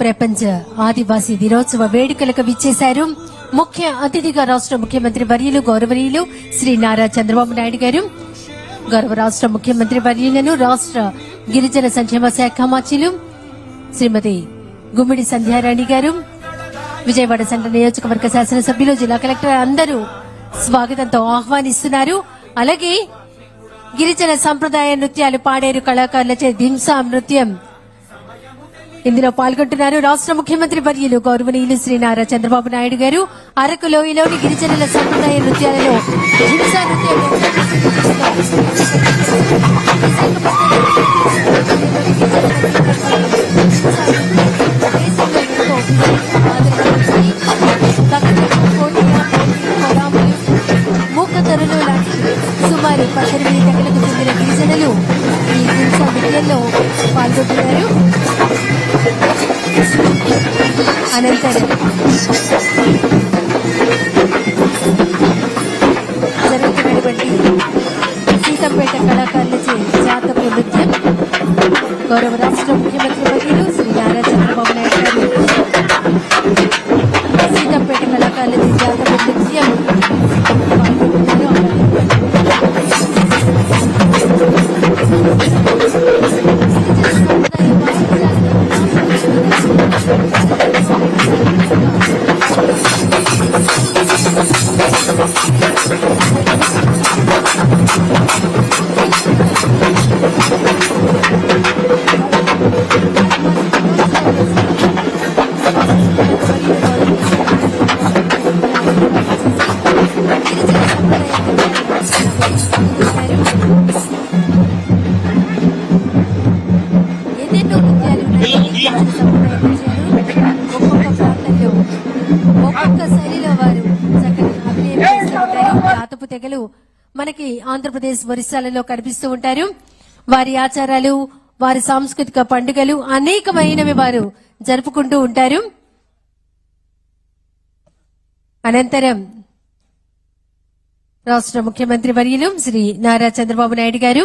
ప్రపంచ ఆదివాసీ దినోత్సవ వేడుకలకు విచ్చేశారు ముఖ్య అతిథిగా రాష్ట్ర ముఖ్యమంత్రి వర్యులు గౌరవనీయులు శ్రీ నారా చంద్రబాబు నాయుడు గారు. గౌరవ రాష్ట్ర ముఖ్యమంత్రి వర్యులను రాష్ట్ర గిరిజన సంక్షేమ శాఖ మంత్రులు శ్రీమతి గుమ్మిడి సంధ్యారాణి గారు విజయవాడ సెంటర్ నియోజకవర్గ శాసనసభ్యులు జిల్లా కలెక్టర్ అందరూ స్వాగతంతో ఆహ్వానిస్తున్నారు. అలాగే గిరిజన సంప్రదాయ నృత్యాలు పాడేరు కళాకారులచే ధింసా నృత్యం ఇందులో పాల్గొంటున్నారు రాష్ట్ర ముఖ్యమంత్రి వర్యులు గౌరవనీయులు శ్రీ నారా చంద్రబాబు నాయుడు గారు. అరకు లోయలోని గిరిజనుల సంప్రదాయ నృత్యాలలో హింసా నృత్యం మూకతరులు లాంటి సుమారు పద్దెనిమిది తెగలకు చెందిన గిరిజనులు ఈ హింసా నృత్యంలో పాల్గొంటున్నారు. అనంతరం జరుగుతున్నటువంటి సీతంపేట కళాకారులచే జాతక నృత్యం గౌరవ రాష్ట్ర ముఖ్యమంత్రి వర్యులు జాతపు తెగలు మనకి ఆంధ్రప్రదేశ్ ఒరిస్సాలలో కనిపిస్తూ ఉంటారు. వారి ఆచారాలు వారి సాంస్కృతిక పండుగలు అనేకమైనవి వారు జరుపుకుంటూ ఉంటారు. అనంతరం రాష్ట్ర ముఖ్యమంత్రి వర్యులు శ్రీ నారా చంద్రబాబు నాయుడు గారు